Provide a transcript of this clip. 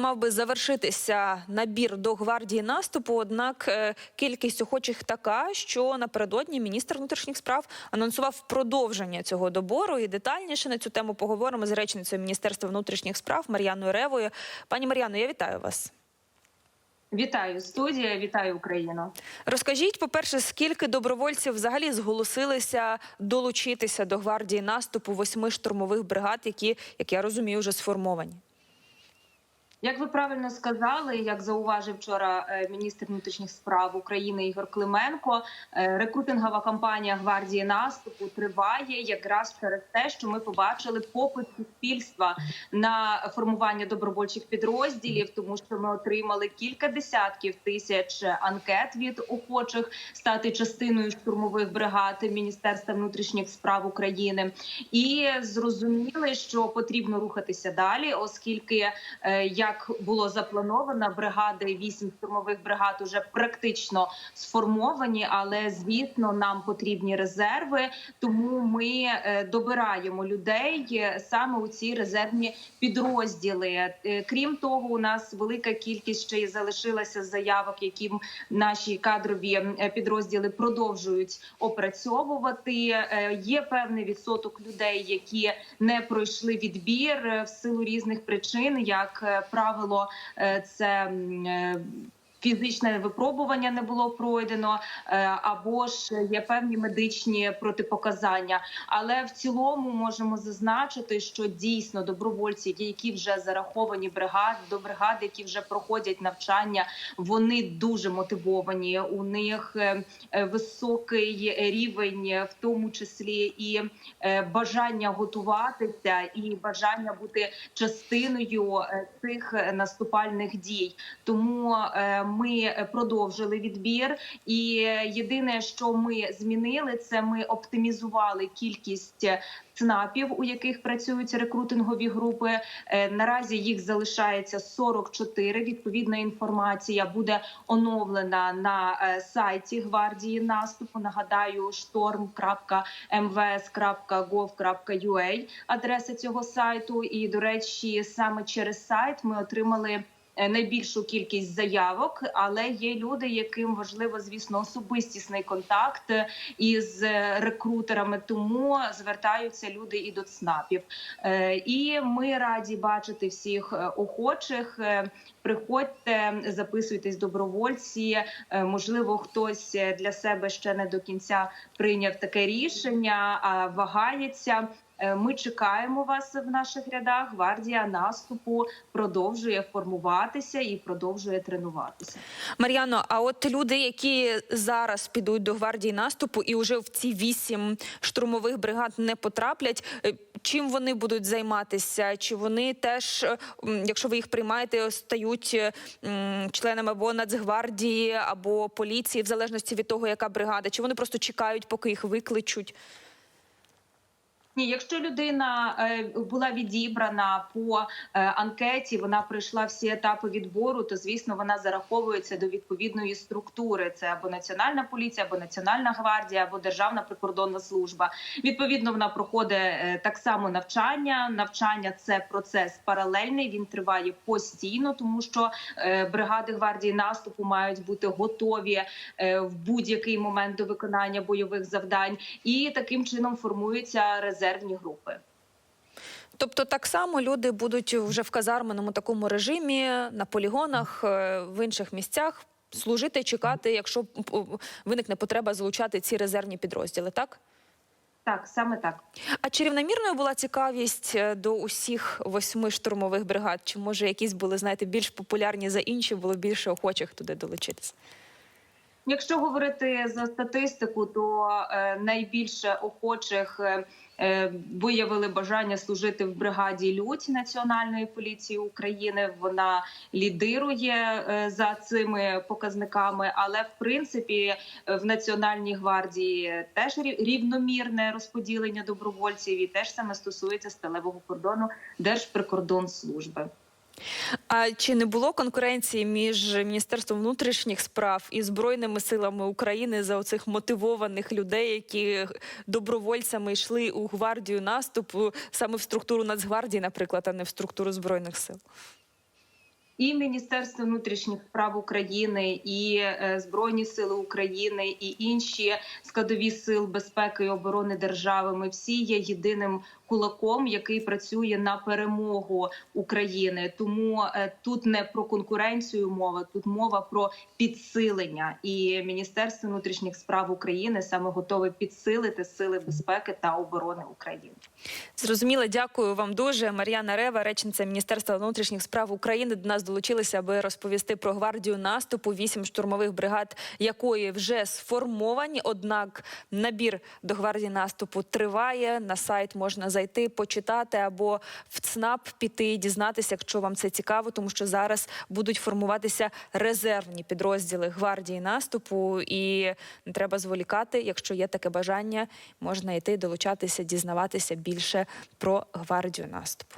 Мав би завершитися набір до гвардії наступу. Однак е, кількість охочих така, що напередодні міністр внутрішніх справ анонсував продовження цього добору. І детальніше на цю тему поговоримо з речницею міністерства внутрішніх справ Мар'яною Ревою. Пані Мар'яно, я вітаю вас. Вітаю студія, вітаю Україну. Розкажіть, по-перше, скільки добровольців взагалі зголосилися долучитися до гвардії наступу восьми штурмових бригад, які, як я розумію, вже сформовані. Як ви правильно сказали, як зауважив вчора е, міністр внутрішніх справ України Ігор Клименко, е, рекрутингова кампанія гвардії наступу триває якраз через те, що ми побачили попит суспільства на формування добровольчих підрозділів, тому що ми отримали кілька десятків тисяч анкет від охочих стати частиною штурмових бригад Міністерства внутрішніх справ України, і зрозуміли, що потрібно рухатися далі, оскільки е, як було заплановано, бригади вісім штурмових бригад уже практично сформовані, але звісно, нам потрібні резерви. Тому ми е, добираємо людей е, саме у ці резервні підрозділи. Е, Крім того, у нас велика кількість ще й залишилася заявок, які наші кадрові підрозділи продовжують опрацьовувати. Є певний відсоток людей, які не пройшли відбір в силу різних причин, як е, правило, е, це е, Фізичне випробування не було пройдено, е, або ж є певні медичні протипоказання. Але в цілому можемо зазначити, що дійсно добровольці, які вже зараховані бригад до бригад, які вже проходять навчання, вони дуже мотивовані. У них е, е, високий рівень, в тому числі і бажання готуватися, і бажання бути частиною цих наступальних дій. Тому ми продовжили відбір, і е, єдине, що ми змінили, це ми оптимізували кількість. ЦНАПів, у яких працюють рекрутингові групи, Е, наразі їх залишається 44. Відповідна інформація буде оновлена на е, сайті гвардії наступу. Нагадаю, storm.mvs.gov.ua адреса цього сайту. І до речі, саме через сайт ми отримали. Е, Найбільшу кількість заявок, але є люди, яким важливо, звісно, особистісний контакт із е, рекрутерами. Тому звертаються люди і до ЦНАПів. Е, І ми раді бачити всіх е, охочих. Е, Приходьте, записуйтесь добровольці. Е, Можливо, хтось е, для себе ще не до кінця прийняв таке рішення, а вагається. Е, Ми чекаємо вас в наших рядах. Гвардія наступу продовжує формуватися і продовжує тренуватися. Мар'яно, а от люди, які зараз підуть до гвардії наступу і вже в ці вісім штурмових бригад не потраплять. е, Чим вони будуть займатися? Чи вони теж, е, якщо ви їх приймаєте, стають членами або Нацгвардії, або поліції, в залежності від того, яка бригада? Чи вони просто чекають, поки їх викличуть? Ні, якщо людина е, була відібрана по е, анкеті, вона пройшла всі етапи відбору, то звісно вона зараховується до відповідної структури. Це або національна поліція, або національна гвардія, або державна прикордонна служба. Відповідно, вона проходить е, так само навчання. Навчання це процес паралельний. Він триває постійно, тому що бригади гвардії наступу мають бути готові в будь-який момент до виконання бойових завдань, і таким чином формуються резервні групи. Тобто, так само люди будуть вже в казарменому такому режимі на полігонах е, в інших місцях служити, чекати, якщо виникне потреба залучати ці резервні підрозділи, так? Так, саме так. А чи рівномірною була цікавість е, до усіх восьми штурмових бригад? Чи може якісь були, знаєте, більш популярні за інші, було більше охочих туди долучитися? Якщо говорити за статистику, то е, найбільше охочих е, е, виявили бажання служити в бригаді Людь Національної поліції України. Вона лідирує за цими показниками, але в принципі в Національній гвардії теж рівномірне розподілення добровольців, і теж саме стосується сталевого кордону Держприкордонслужби. А чи не було конкуренції між Міністерством внутрішніх справ і Збройними силами України за оцих мотивованих людей, які добровольцями йшли у гвардію наступу саме в структуру Нацгвардії, наприклад, а не в структуру збройних сил? І Міністерство внутрішніх справ України, і е, Збройні Сили України, і інші складові сил безпеки і оборони держави. Ми всі є єдиним кулаком, який працює на перемогу України. Тому е, тут не про конкуренцію мова, тут мова про підсилення. І Міністерство внутрішніх справ України саме готове підсилити сили безпеки та оборони України. Зрозуміло, дякую вам дуже. Мар'яна Рева, речниця Міністерства внутрішніх справ України, до нас долучилися, аби розповісти про гвардію наступу. Вісім штурмових бригад, якої вже сформовані. Однак набір до гвардії наступу триває. На сайт можна зайти, почитати або в ЦНАП піти дізнатися, якщо вам це цікаво, тому що зараз будуть формуватися резервні підрозділи гвардії наступу, і не треба зволікати. Якщо є таке бажання, можна йти долучатися, дізнаватися більше про гвардію наступу.